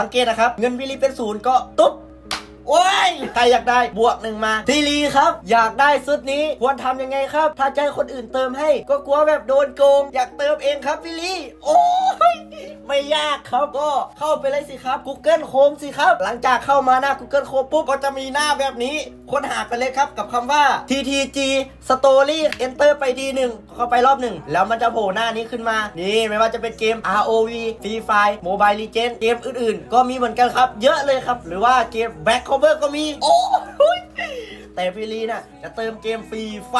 สังเกตนะครับ เงินวิลีเป็นศูนย์ก็ตุ๊บโอ้ย ใครอยากได้บวกหนึ่งมาทีลีครับ อยากได้ซุดนี้ควรทำยังไงครับ ถ้าใจคนอื่นเติมให้ ก็กลัวแบบโดนโกง อยากเติมเองครับวิลีโอ้ย ยากครับก็เข้าไปเลยสิครับ Google Chrome สิครับ หลังจากเข้ามาหน้า Google Chrome ปุ๊บก็จะมีหน้าแบบนี้ ค้นหาไปเลยครับกับคำว่า TTG Story Enter ไปทีหนึ่งเข้าไปรอบหนึ่งแล้วมันจะโผล่หน้านี้ขึ้นมา นี่ไม่ว่าจะเป็นเกม ROV Free Fire Mobile Legends เกมอื่นๆ ก็มีเหมือนกันครับ เยอะเลยครับ หรือว่าเกม Back Cover ก็มี โอ้ยแต่พี่ลีน่ะจะเติมเกมฟรีไฟ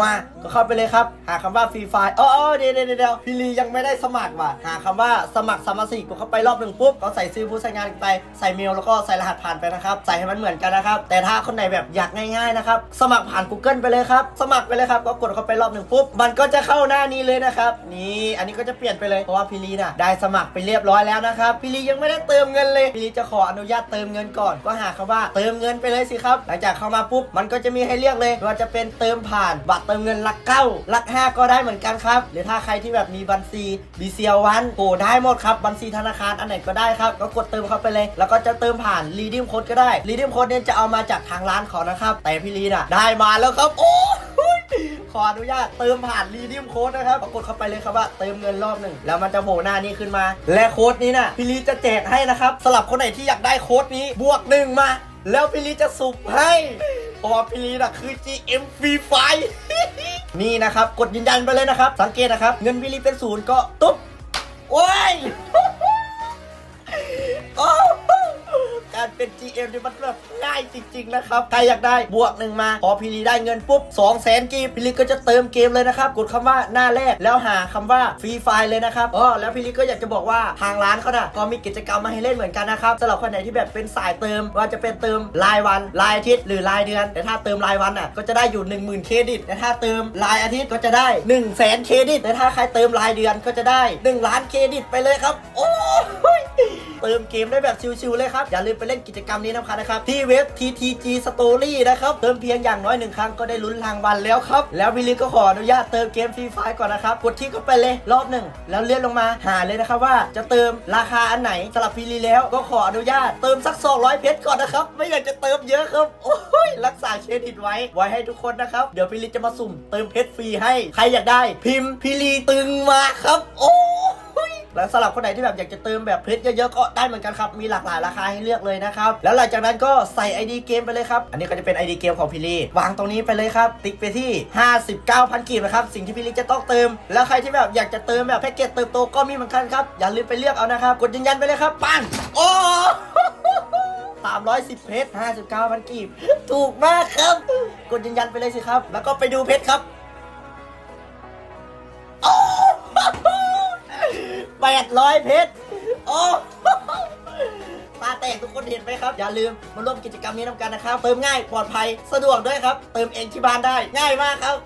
มาก็เข้าไปเลยครับ หาคำว่าฟรีไฟอ๋อเดี๋ยวเดี๋ยวเดี๋ยวพี่ลียังไม่ได้สมัครว่ะ หาคำว่าสมัครสมาชิกกดเข้าไปรอบหนึ่งปุ๊บก็ใส่ชื่อผู้ใช้งานไป ใส่เมลแล้วก็ใส่รหัสผ่านไปนะครับ ใส่ให้มันเหมือนกันนะครับ แต่ถ้าคนไหนแบบอยากง่ายๆนะครับ สมัครผ่าน Google ไปเลยครับ สมัครไปเลยครับ ก็กดเข้าไปรอบหนึ่งปุ๊บ มันก็จะเข้าหน้านี้เลยนะครับ นี่อันนี้ก็จะเปลี่ยนไปเลย เพราะว่าพี่ลีน่ะได้สมัครไปเรียบร้อยแล้วนะครับ พี่ลียังไม่ได้เติมเงินเลย พี่ลีจะขออนุญาตเติมเงินก่อน ก็หาคำว่าเติมเงินไปเลยสิครับ หลังจากเข้ามาปุ๊บ มันก็จะมีให้เลือกเลยว่าจะเป็นเติมผ่านบัตรเติมเงินหลักเก้าหลักห้าก็ได้เหมือนกันครับ หรือถ้าใครที่แบบมีบัญชีบีเซียวันโกได้หมดครับ บัญชีธนาคารอันไหนก็ได้ครับ ก็กดเติมเข้าไปเลย แล้วก็จะเติมผ่านรีดิมโค้ดก็ได้รีดิมโค้ดเนี่ยจะเอามาจากทางร้านเขานะครับ แต่พี่ลีน่ะได้มาแล้วครับ โอ้ขออนุญาตเติมผ่านรีดิมโค้ดนะครับก็กดเข้าไปเลยครับว่าเติมเงินรอบหนึ่งแล้วมันจะโผล่หน้านี้ขึ้นมา และโค้ดนี้น่ะพี่ลีจะแจกให้นะครับสำหรับคนไหนที่อยากได้โค้ดนี้บวกหนึ่งมา แล้วพี่ลีจะสุ่มให้ เพราะว่าพี่ลีน่ะคือ GM Free Fire นี่นะครับ กดยืนยันไปเลยนะครับ สังเกตนะครับ เงินวิลีเป็นศูนย์ก็ตุ๊บ โอ้ย การเป็น GM เนี่ยมันแบบง่ายจริง ๆ นะครับ ใครอยากได้บวกหนึ่งมา พอพี่ลีได้เงินปุ๊บ2 0 0 0 0 0กีบพี่ลีก็จะเติมเกมเลยนะครับ กดคำว่าหน้าแรกแล้วหาคำว่าฟรีไฟล์เลยนะครับอ๋อแล้วพี่ลีก็อยากจะบอกว่าทางร้านเขาน่ะก็มีกิจกรรมมาให้เล่นเหมือนกันนะครับสำหรับคนไหนที่แบบเป็นสายเติมว่าจะเป็นเติมรายวันรายอาทิตย์หรือรายเดือน แต่ถ้าเติมรายวันอะก็จะได้อยู่ 10,000 เครดิตแต่ถ้าเติมรายอาทิตย์ก็จะได้ 1 0 0 0 0แสนเครดิตแต่ถ้าใครเติมรายเดือนก็จะได้ 1 ล้านเครดิตไปเลยครับ โอ้ย เติมเกมได้แบบชิวๆเลยครับ อย่าลืมไปเล่นกิจกรรมนี้นะครับนะครับที่เว็บ TTG Story นะครับ เติมเพียงอย่างน้อยหนึ่งครั้งก็ได้ลุ้นรางวัลแล้วครับ แล้ววิลลี่ก็ขออนุญาตเติมเกมฟรีไฟก่อนนะครับ กดที่เข้าไปเลยรอบหนึ่งแล้วเลื่อนลงมาหาเลยนะครับว่าจะเติมราคาอันไหนสำหรับวิลลี่แล้วก็ขออนุญาตเติมสัก 200 เพชรก่อนนะครับ ไม่อยากจะเติมเยอะครับโอ้ยรักษาเครดิตไว้ ไว้ให้ทุกคนนะครับเดี๋ยวพิลีจะมาสุ่มเติมเพชรฟรีให้ใครอยากได้ พิมพ์พิลีตึงมาครับ โอ้ แล้วสำหรับคนไหนที่แบบอยากจะเติมแบบเพชรเยอะๆก็ได้เหมือนกันครับมีหลากหลายราคาให้เลือกเลยนะครับแล้วหลังจากนั้นก็ใส่ ID เกมไปเลยครับอันนี้ก็จะเป็น ID เกมของพี่ลีวางตรงนี้ไปเลยครับติ๊กไปที่ 59,000กีบนะครับสิ่งที่พี่ลีจะต้องเติม แล้วใครที่แบบอยากจะเติมแบบแพ็กเกจเติมโตก็มีเหมือนกันครับอย่าลืมไปเลือกเอานะครับกดยืนยันไปเลยครับปังโอ้310 เพชร59,000กีบ ถูกมากครับ กดยืนยันไปเลยสิครับ แล้วก็ไปดูเพชรครับ ดร้อยเพชรโอ้ปาแตกทุกคนเห็นไหมครับ อย่าลืมมาร่วมกิจกรรมนี้นำกันนะครับ เติมง่ายปลอดภัยสะดวกด้วยครับ เติมเองที่บ้านได้ง่ายมากครับ